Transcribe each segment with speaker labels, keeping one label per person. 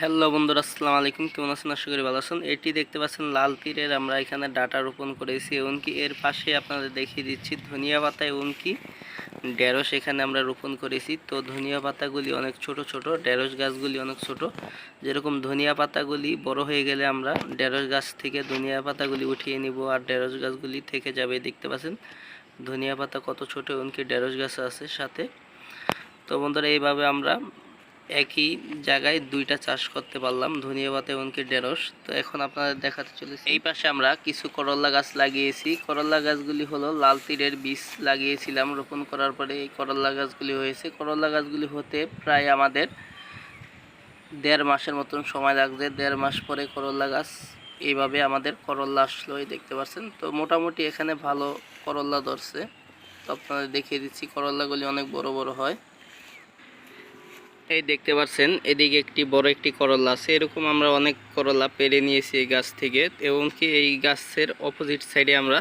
Speaker 1: Hello বন্ধুরা, আসসালামু আলাইকুম। কেমন আছেন? আশা করি ভালো আছেন। এটি দেখতে পাচ্ছেন লাল তীরের। আমরা এখানে ডাটা রোপণ করেছি, এমনকি এর পাশে আপনাদের দেখিয়ে দিচ্ছি ধনিয়া পাতা, এমনকি ঢেঁড়স এখানে আমরা রোপণ করেছি। তো ধনিয়া পাতাগুলি অনেক ছোট ছোট, ঢেঁড়স গাছগুলি অনেক ছোট। যেরকম ধনিয়া পাতাগুলি বড় হয়ে গেলে আমরা ঢেঁড়স গাছ থেকে ধনিয়া পাতাগুলি উঠিয়ে নিব, আর ঢেঁড়স গাছগুলি থেকে যাবে। দেখতে পাচ্ছেন, ধনিয়া পাতা কত ছোট, এমনকি ঢেঁড়স গাছ আছে সাথে। তো বন্ধুরা, এইভাবে আমরা একই জায়গায় দুইটা চাষ করতে পারলাম ধনিয়া পাতা এমনকি ঢেঁড়স। তো এখন আপনাদের দেখাতে চলেছি। এই পাশে আমরা কিছু করল্লা গাছ লাগিয়েছি। করল্লা গাছগুলি হলো লাল তীরের বীজ লাগিয়েছিলাম। রোপণ করার পরে এই করল্লা গাছগুলি হয়েছে। করল্লা গাছগুলি হতে প্রায় আমাদের দেড় মাসের মতন সময় লাগছে। দেড় মাস পরে করল্লা গাছ এইভাবে আমাদের করল্লা আসলো, এই দেখতে পাচ্ছেন। তো মোটামুটি এখানে ভালো করল্লা ধরছে। তো আপনাদের দেখিয়ে দিচ্ছি করল্লাগুলি অনেক বড় বড় হয়। এই দেখতে পাচ্ছেন, এদিকে একটি বড় একটি করলা আছে। এরকম আমরা অনেক করলা পেরে নিয়েছি এই গাছ থেকে। এবং কি এই গাছের অপোজিট সাইডে আমরা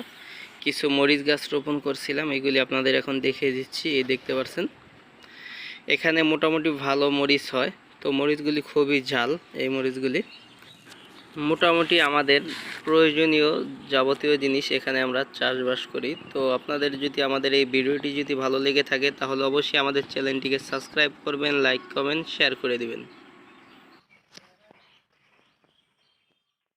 Speaker 1: কিছু মরিচ গাছ রোপণ করছিলাম। এগুলি আপনাদের এখন দেখিয়ে দিচ্ছি, এই দেখতে পাচ্ছেন। এখানে মোটামুটি ভালো মরিচ হয়। তো মরিচগুলি খুবই ঝাল, এই মরিচগুলি। মোটামুটি আমাদের প্রয়োজনীয় যাবতীয় জিনিস এখানে আমরা চাষবাস করি। তো আপনাদের যদি আমাদের এই ভিডিওটি যদি ভালো লেগে থাকে, তাহলে অবশ্যই আমাদের চ্যানেলটিকে সাবস্ক্রাইব করবেন, লাইক, কমেন্ট, শেয়ার করে দিবেন।